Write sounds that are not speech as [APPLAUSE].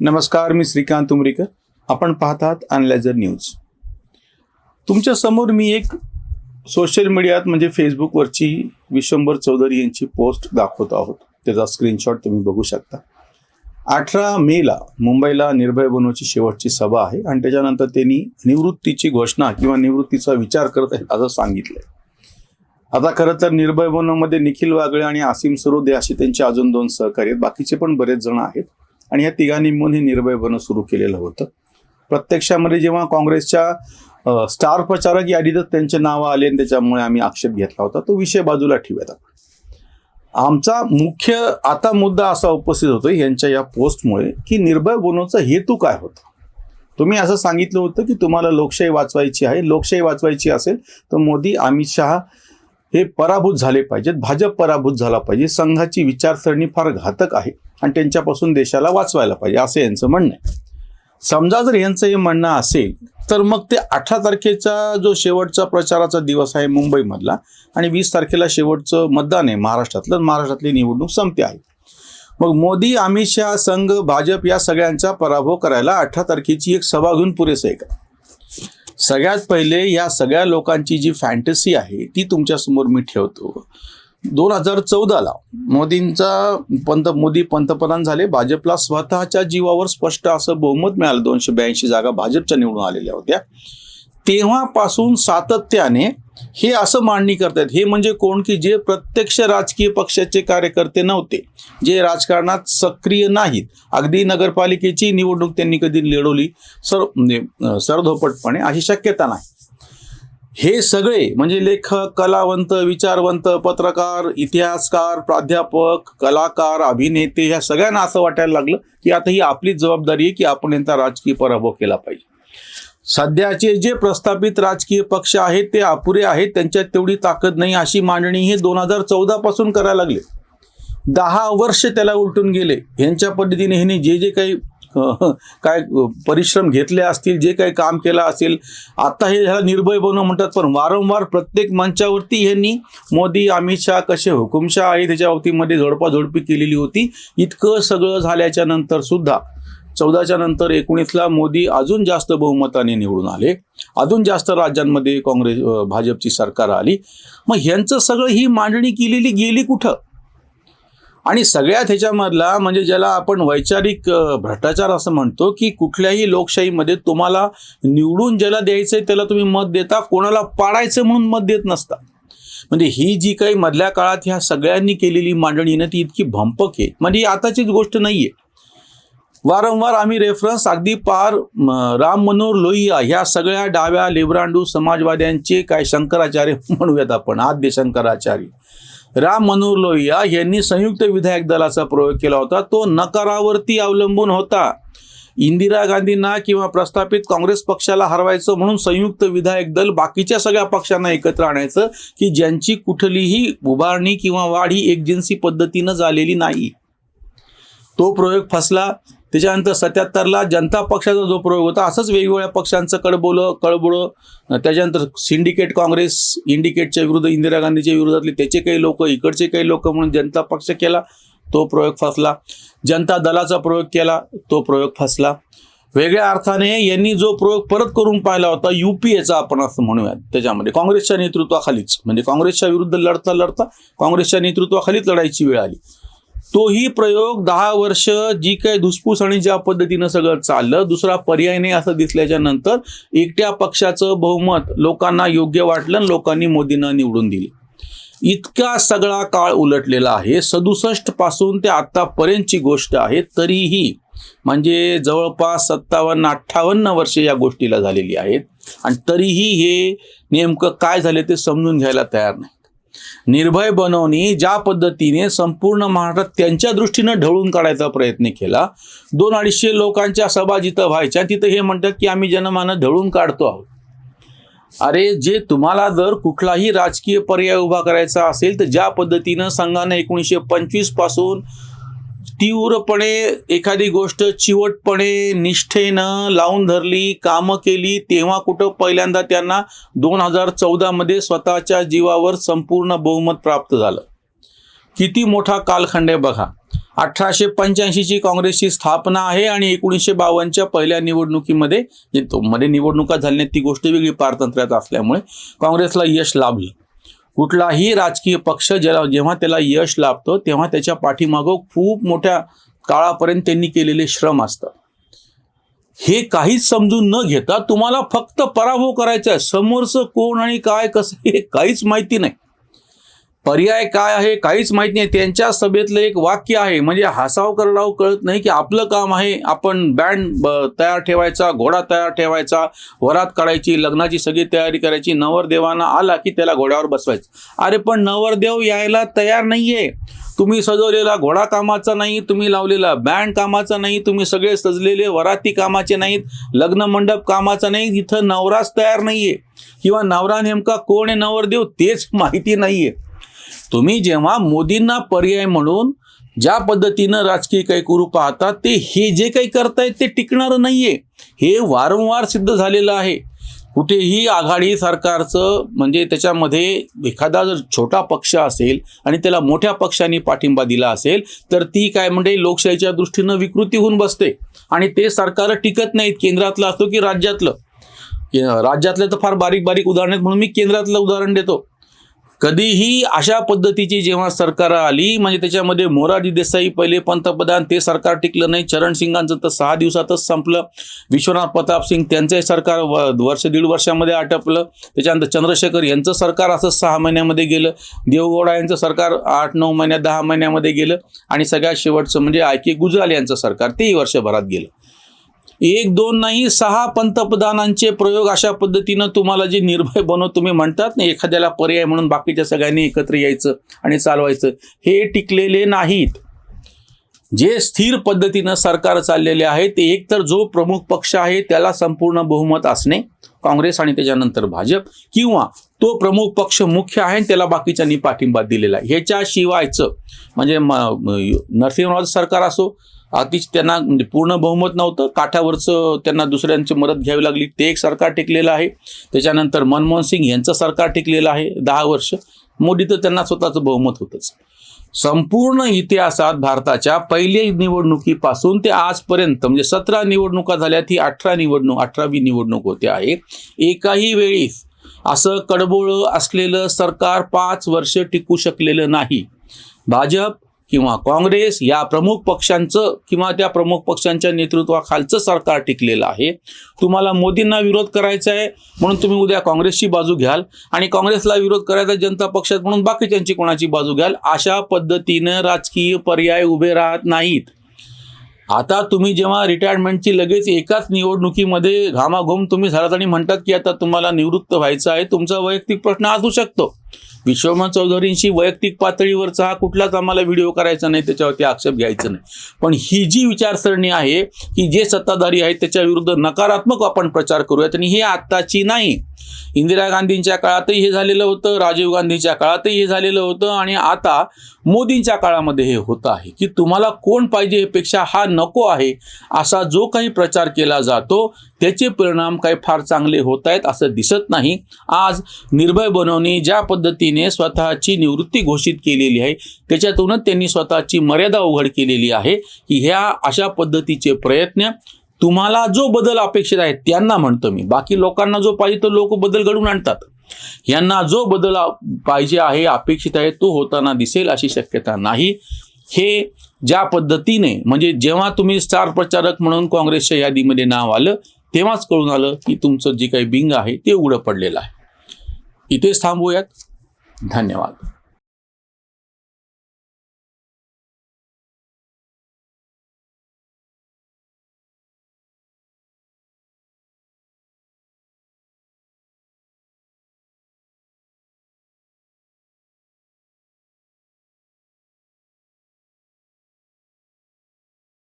नमस्कार मी श्रीकांत उमरीकर. आपण पाहतात अनलायझर न्यूज. तुमच्यासमोर मी एक सोशल मीडियात म्हणजे फेसबुकवरची विश्वंभर चौधरी यांची पोस्ट दाखवत आहोत. त्याचा स्क्रीनशॉट तुम्ही बघू शकता. अठरा मेला मुंबईला निर्भय बनवची शेवटची सभा आहे आणि त्याच्यानंतर त्यांनी निवृत्तीची घोषणा किंवा निवृत्तीचा विचार करत आहेत असं सांगितलंय. आता खरं तर निर्भय बनवमध्ये निखिल वागळे आणि आसिम सरोदे असे त्यांचे अजून दोन सहकारी आहेत. बाकीचे पण बरेच जण आहेत. आणि या तिघांनी मिळून हे निर्भय बनव सुरू केलेलं होतं. प्रत्यक्षामध्ये जेव्हा काँग्रेसच्या स्टार प्रचारक यादीतच त्यांचे नावं आले आणि त्याच्यामुळे आम्ही आक्षेप घेतला होता तो विषय बाजूला ठेवूयात आपण. आमचा मुख्य आता मुद्दा असा उपस्थित होतो यांच्या या पोस्टमुळे की निर्भय बनवचा हेतू काय होता? तुम्ही असं सांगितलं होतं की तुम्हाला लोकशाही वाचवायची आहे लोकशाही वाचवायची असेल तर मोदी अमित शहा हे पराभूत झाले पाहिजेत भाजप पराभूत झाला पाहिजे संघाची विचारसरणी फार घातक आहे. आणि त्यांच्यापासून देशाला वाचवायला पाहिजे असं यांचं म्हणणं आहे. समजा जर यांचं हे म्हणणं असेल तर मग ते अठरा तारखेचा जो शेवटचा प्रचाराचा दिवस आहे मुंबईमधला आणि वीस तारखेला शेवटचं मतदान आहे महाराष्ट्रातलं महाराष्ट्रातली निवडणूक संपते आहे. मग मोदी अमित शहा संघ भाजप या सगळ्यांचा पराभव करायला अठरा तारखेची एक सभा घेऊन पुरेसं आहे का? सगळ्यात पहिले या सगळ्या लोकांची जी फॅन्टसी आहे ती तुमच्यासमोर मी ठेवतो. दोन हजार चौदाला मोदींचा पंत मोदी पंतप्रधान झाले. भाजपला स्वतःच्या जीवावर स्पष्ट असं बहुमत मिळालं. दोनशे ब्याऐंशी जागा भाजपच्या निवडून आलेल्या होत्या. तेव्हापासून सातत्याने हे असं मांडणी करतात हे म्हणजे कोण की जे प्रत्यक्ष राजकीय पक्षाचे कार्यकर्ते नव्हते. जे राजकारणात सक्रिय नाहीत. अगदी नगरपालिकेची निवडणूक त्यांनी कधी लढवली सर म्हणजे, सरधोपटपणे अशी शक्यता नाही. हे सगळे म्हणजे लेखक कलावंत विचारवंत पत्रकार इतिहासकार प्राध्यापक कलाकार अभिनेते ह्या सगळ्यांना असं वाटायला लागलं की आता ही आपलीच जबाबदारी आहे की आपण यांचा राजकीय पराभव केला पाहिजे. सध्याचे जे प्रस्थापित राजकीय पक्ष आहेत ते अपुरे आहेत त्यांच्यात तेवढी ताकद नाही अशी मांडणी हे दोन हजार चौदा पासून करायला लागले. दहा वर्ष त्याला उलटून गेले. यांच्या पद्धतीने ह्यांनी जे जे काही [LAUGHS] काय परिश्रम घेतले असतील जे काही काम केलं असेल आता हे ह्याला निर्भय बनव म्हणतात पण वारंवार प्रत्येक मंचावरती ह्यांनी मोदी अमित शहा कसे हुकुमशाह आहे त्याच्या बाबतीमध्ये झोडपाझोडपी केलेली होती. इतकं सगळं झाल्याच्यानंतर सुद्धा चौदाच्या नंतर एकोणीसला मोदी अजून जास्त बहुमताने निवडून आले. अजून जास्त राज्यांमध्ये काँग्रेस भाजपची सरकार आली. मग ह्यांचं सगळं ही मांडणी केलेली गेली कुठं? आणि सगळ्यात ह्याच्यामधला म्हणजे ज्याला आपण वैचारिक भ्रष्टाचार असं म्हणतो की कुठल्याही लोकशाहीमध्ये तुम्हाला निवडून ज्याला द्यायचं आहे त्याला तुम्ही मत देता कोणाला पाडायचं म्हणून मत देत नसता. म्हणजे ही जी काही मधल्या काळात ह्या सगळ्यांनी केलेली मांडणी ना ती इतकी भंपक आहे. म्हणजे आताचीच गोष्ट नाही आहे वारंवार आम्ही रेफरन्स अगदी पार राम मनोहर लोहिया ह्या सगळ्या डाव्या लेबरांडू समाजवाद्यांचे काय शंकराचार्य [LAUGHS] म्हणूयात आपण आद्य शंकराचार्य. राम मनोहर लोहिया यांनी संयुक्त विधायक दलाचा प्रयोग केला होता. तो नकारावरती अवलंबून होता. इंदिरा गांधींना किंवा प्रस्थापित काँग्रेस पक्षाला हरवायचं म्हणून संयुक्त विधायक दल बाकीच्या सगळ्या पक्षांना एकत्र आणायचं की ज्यांची कुठलीही उभारणी किंवा वाढ ही एकजिन्सी पद्धतीनं झालेली नाही. तो प्रयोग फसला. त्याच्यानंतर सत्याहत्तरला जनता पक्षाचा जो प्रयोग होता असंच वेगवेगळ्या पक्षांचं कळबोलं कळबोळं त्याच्यानंतर सिंडिकेट काँग्रेस इंडिकेटच्या विरुद्ध इंदिरा गांधीच्या विरोधातले त्याचे काही लोक इकडचे काही लोक म्हणून जनता पक्ष केला तो प्रयोग फसला. जनता दलाचा प्रयोग केला तो प्रयोग फसला. वेगळ्या अर्थाने यांनी जो प्रयोग परत करून पाहिला होता युपीएचा आपण असं म्हणूयात त्याच्यामध्ये. काँग्रेसच्या नेतृत्वाखालीच म्हणजे काँग्रेसच्या विरुद्ध लढता लढता काँग्रेसच्या नेतृत्वाखालीच लढायची वेळ आली. तोही प्रयोग दहा वर्ष जी काही धुसफूस आणि ज्या पद्धतीनं सगळं चाललं दुसरा पर्याय नाही असं दिसल्याच्या नंतर एकट्या पक्षाचं बहुमत लोकांना योग्य वाटलं आणि लोकांनी मोदींना निवडून दिलं. इतका सगळा काळ उलटलेला आहे. सदुसष्टपासून ते आतापर्यंतची गोष्ट आहे. तरीही म्हणजे जवळपास सत्तावन्न अठ्ठावन्न वर्षे या गोष्टीला झालेली आहेत. आणि तरीही हे नेमकं काय झाले ते समजून घ्यायला तयार नाही. निर्भय बनवणी ज्या पद्धतीने संपूर्ण महाराष्ट्रात त्यांच्या दृष्टीनं ढवळून काढायचा प्रयत्न केला दोन अडीचशे लोकांच्या सभा जिथं व्हायच्या तिथं हे म्हणतात की आम्ही जनमानं ढवळून काढतो आहोत. अरे जे तुम्हाला जर कुठलाही राजकीय पर्याय उभा करायचा असेल तर ज्या पद्धतीनं संघानं एकोणीसशे पंचवीसपासून तीव्रपणे एखादी गोष्ट चिवटपणे निष्ठेनं लावून धरली कामं केली तेव्हा कुठं पहिल्यांदा त्यांना दोन हजार चौदामध्ये स्वतःच्या जीवावर संपूर्ण बहुमत प्राप्त झालं. किती मोठा कालखंड आहे बघा. अठराशे पंच्याऐंशीची काँग्रेसची स्थापना आहे आणि एकोणीसशे बावन्नच्या पहिल्या निवडणुकीमध्ये मध्ये निवडणुका झाल्या ती गोष्ट वेगळी पारतंत्र्यात असल्यामुळे काँग्रेसला यश लाभलं. कुठलाही राजकीय पक्ष ज्याला जेव्हा त्याला यश लाभतं तेव्हा त्याच्या पाठीमागं खूप मोठ्या काळापर्यंत त्यांनी केलेले श्रम असतात. हे काहीच समजून न घेता तुम्हाला फक्त पराभव करायचा आहे. समोरचं कोण आणि काय कसं हे काहीच माहिती नाही. पर्याय काय आहे काहीच माहिती नाही. त्यांच्या सभेतलं एक वाक्य आहे. म्हणजे हसाव करडाव कळत नाही की आपलं काम आहे. आपण बँड तयार ठेवायचा घोडा तयार ठेवायचा वरात काढायची लग्नाची सगळी तयारी करायची. नवरदेवांना आला की त्याला घोड्यावर बसवायचं. अरे पण नवरदेव यायला तयार नाहीये. तुम्ही सजवलेला घोडा कामाचा नाही तुम्ही लावलेला बँड कामाचा नाही तुम्ही सगळे सजलेले वराती कामाचे नाहीत लग्न मंडप कामाचा नाही इथं नवराच तयार नाहीये. किंवा नवरा नेमका कोण आहे? नवरदेव तेच माहिती नाहीये. तुम्ही जेव्हा मोदींना पर्याय म्हणून ज्या पद्धतीनं राजकीय काही करू पाहता ते हे जे काही करतायत ते टिकणारं नाहीये. हे वारंवार सिद्ध झालेलं आहे. कुठेही आघाडी सरकारचं म्हणजे त्याच्यामध्ये एखादा जर छोटा पक्ष असेल आणि त्याला मोठ्या पक्षाने पाठिंबा दिला असेल तर ती काय म्हणजे लोकशाहीच्या दृष्टीनं विकृती होऊन बसते. आणि ते सरकार टिकत नाहीत केंद्रातलं असतो की राज्यातलं. राज्यातलं तर फार बारीक बारीक उदाहरण आहेत म्हणून मी केंद्रातलं उदाहरण देतो. कधीही अशा पद्धतीची जेव्हा सरकार आली म्हणजे त्याच्यामध्ये मोरारजी देसाई पहिले पंतप्रधान ते सरकार टिकलं नाही. चरण सिंगांचं तर सहा दिवसातच संपलं. विश्वनाथ प्रताप सिंग त्यांचे सरकार व- वर्ष दीड वर्षामध्ये आटपलं. त्याच्यानंतर चंद्रशेखर यांचं सरकार असं सहा महिन्यामध्ये गेलं. देवगौडा यांचं सरकार आठ नऊ महिन्यात दहा महिन्यामध्ये गेलं. आणि सगळ्यात शेवटचं म्हणजे आय के गुजराल यांचं सरकार तेही वर्षभरात गेलं. एक दोन नाही सहा पंतप्रधानांचे प्रयोग अशा पद्धतीनं तुम्हाला जे निर्भय बनव तुम्ही म्हणतात ना एखाद्याला पर्याय म्हणून बाकीच्या सगळ्यांनी एकत्र यायचं आणि चालवायचं हे टिकलेले नाहीत. जे स्थिर पद्धतीनं सरकार चाललेले आहे ते एकतर जो प्रमुख पक्ष आहे त्याला संपूर्ण बहुमत असणे काँग्रेस आणि त्याच्यानंतर भाजप किंवा तो प्रमुख पक्ष मुख्य आहे आणि त्याला बाकीच्यांनी पाठिंबा दिलेला आहे. ह्याच्याशिवायचं म्हणजे म- नरसिंहराव सरकार असो अतिश त्यांना म्हणजे पूर्ण बहुमत नव्हतं. काठावरचं त्यांना दुसऱ्यांची मदत घ्यावी लागली. ते एक सरकार टिकलेलं आहे. त्याच्यानंतर मनमोहन सिंग यांचं सरकार टिकलेलं आहे दहा वर्ष. मोदी तर त्यांना स्वतःचं बहुमत होतंच. संपूर्ण इतिहासात भारताच्या पहिल्या निवडणुकीपासून ते आजपर्यंत म्हणजे सतरा निवडणुका झाल्या ती अठरा निवडणूक अठरावी निवडणूक होते आहे. एकाही वेळी असं कडबोळं असलेलं सरकार पाच वर्ष टिकू शकलेलं नाही. भाजप किंवा काँग्रेस या प्रमुख पक्षांचं किंवा त्या प्रमुख पक्षांच्या नेतृत्वाखालचं सरकार टिकलेलं आहे. तुम्हाला मोदींना विरोध करायचा आहे म्हणून तुम्ही उद्या काँग्रेसची बाजू घ्याल आणि काँग्रेसला विरोध करायचा जनता पक्षात म्हणून बाकीच्यांची कोणाची बाजू घ्याल अशा पद्धतीनं राजकीय पर्याय उभे राहत नाहीत. आता तुम्ही जेव्हा रिटायरमेंटची लगेच एकाच निवडणुकीमध्ये घामाघूम तुम्ही झालात आणि म्हणतात की आता तुम्हाला निवृत्त व्हायचं आहे तुमचा वैयक्तिक प्रश्न असू शकतो. विश्वनाथ चौधरींशी वैयक्तिक पातळीवरचा हा कुठलाच आम्हाला व्हिडिओ करायचा नाही त्याच्यावरती आक्षेप घ्यायचा नाही. पण ही जी विचारसरणी आहे की जे सत्ताधारी आहेत त्याच्या विरुद्ध नकारात्मक आपण प्रचार करूयात. आणि हे आत्ताची नाही. इंदिरा गांधींच्या काळातही हे झालेलं होतं राजीव गांधीच्या काळातही हे झालेलं होतं आणि आता मोदींच्या काळामध्ये हे होत आहे. की तुम्हाला कोण पाहिजे पेक्षा हा नको आहे असा जो काही प्रचार केला जातो त्याचे परिणाम काही फार चांगले होत आहेत असं दिसत नाही. आज निर्भय बनवणी ज्या पद्धतीने स्वतःची निवृत्ती घोषित केलेली आहे. त्याच्यातूनच त्यांनी स्वतःची मर्यादा उघड केलेली आहे. की ह्या अशा पद्धतीचे प्रयत्न तुम्हाला जो बदल अपेक्षित आहे त्यांना म्हणतो मी. बाकी लोकांना जो पाहिजे तो लोक बदल घडून आणतात. यांना जो बदल पाहिजे आहे अपेक्षित आहे तो होताना दिसेल अशी शक्यता नाही. हे ज्या पद्धतीने म्हणजे जेव्हा तुम्ही स्टार प्रचारक म्हणून काँग्रेसच्या यादीमध्ये नाव आलं तेव्हाच कळून आलं की तुमचं जे काही बिंग आहे ते उघडं पडलेलं आहे. इथेच थांबूयात. धन्यवाद